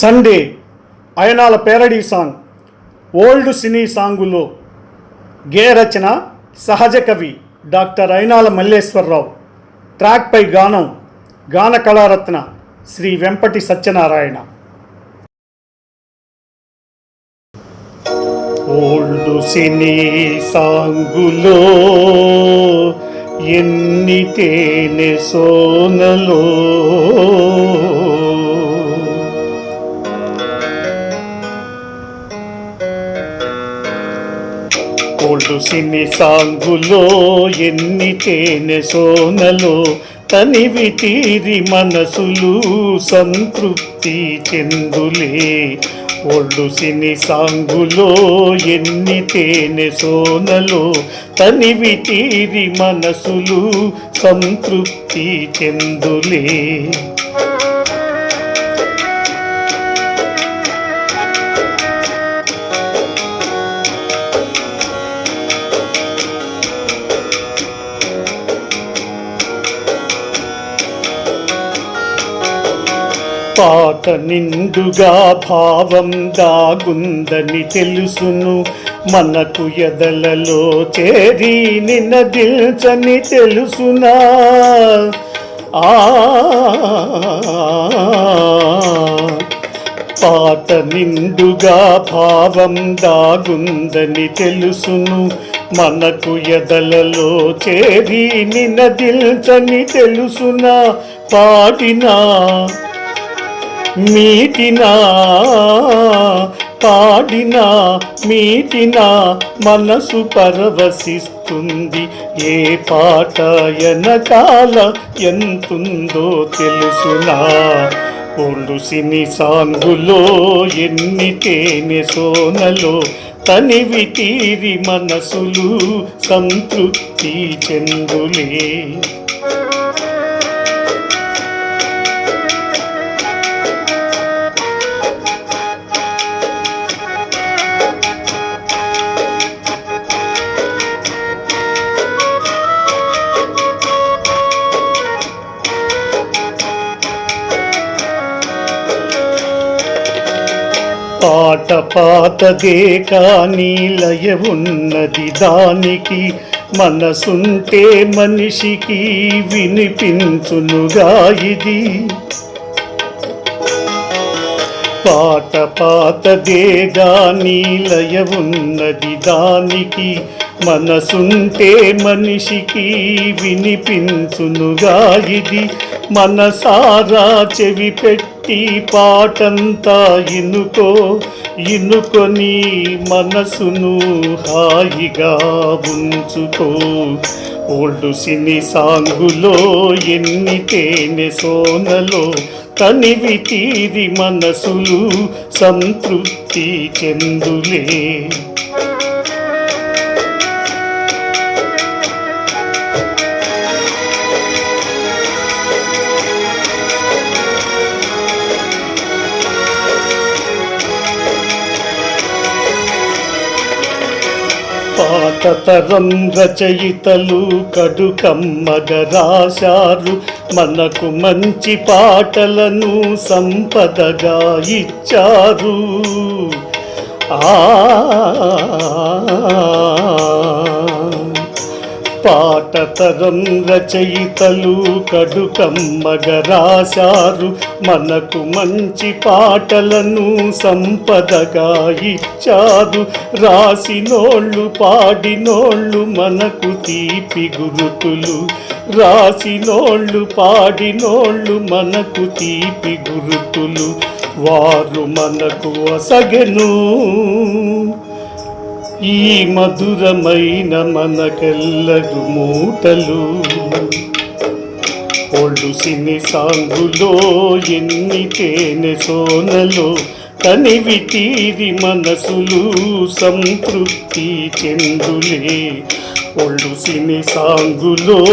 Sunday Ayanala parody song old cine సాంగులో గే రచన సహజ కవి డాక్టర్ అయినాల మల్లేశ్వరరావు. ట్రాక్పై గానం గాన కళారత్న శ్రీ వెంపటి సత్యనారాయణ. ఓల్డ్ సినీ సాంగులో ఎన్ని తేనె సోనలో ఓల్డ్ సినీ సాంగులో ఎన్ని తేనె సోనలో తనివి తీరి మనసులు సంతృప్తి చెందులే. ఓల్డ్ సినీ సాంగులో ఎన్ని తేనె సోనలో తనివి తీరి మనసులు సంతృప్తి చెందులే. పాట నిండుగా భావం దాగుందని తెలుసును. మనకు ఎదలలో చేరి నినదిల్చని తెలుసునా. ఆ పాట నిండుగా భావం దాగుందని తెలుసును. మనకు ఎదలలో చేరి నినదిల్చని తెలుసునా. పాడినా మీటినా పాడినా మీటినా మనసు పరవశిస్తుంది. ఏ పాట ఎనకాల ఎంతుందో తెలుసునా. ఒళ్ళు సిని సాంగులో ఎన్ని తేనె సోనలో తనివి తీరి మనసులు సంతృప్తి చెందులే. పాట పాతదే కానీ లయ ఉన్నది దానికి మనసుంటే మనిషికి వినిపించునుగా ఇది. పాట పాతదే కానీ లయ ఉన్నది దానికి మనసుంటే మనిషికి వినిపించునుగా ఇది. మనసారా చెవి పెట్టి పాటంతా ఇనుకో ఇనుకొని మనసును హాయిగా ఉంచుకో. ఓల్డ్ సినీ సాంగులో ఎన్ని తేనె సోనలో తనివి తీరి మనసులు సంతృప్తి చెందులే. పాతతరం రచయితలు కడుకమ్మగ రాశారు మనకు మంచి పాటలను సంపదగా ఇచ్చారు. ఆ పాట తరం రచయితలు కడుకమ్మగరాశారు మనకు మంచి పాటలను సంపదగా ఇచ్చారు. రాసినోళ్ళు పాడినోళ్ళు మనకు తీపి గురుతులు. రాసినోళ్ళు పాడినోళ్ళు మనకు తీపి గురుతులు. వారు మనకు అసగెను. ఈ మధురమైన మనకెల్లగు మూటలు. ఒళ్ళు సిని సాంగులో ఎన్ని తేనె సోనలో తనివి తీరి మనసులు సంతృప్తి చెందులే. ఒళ్ళు సిని సాంగులో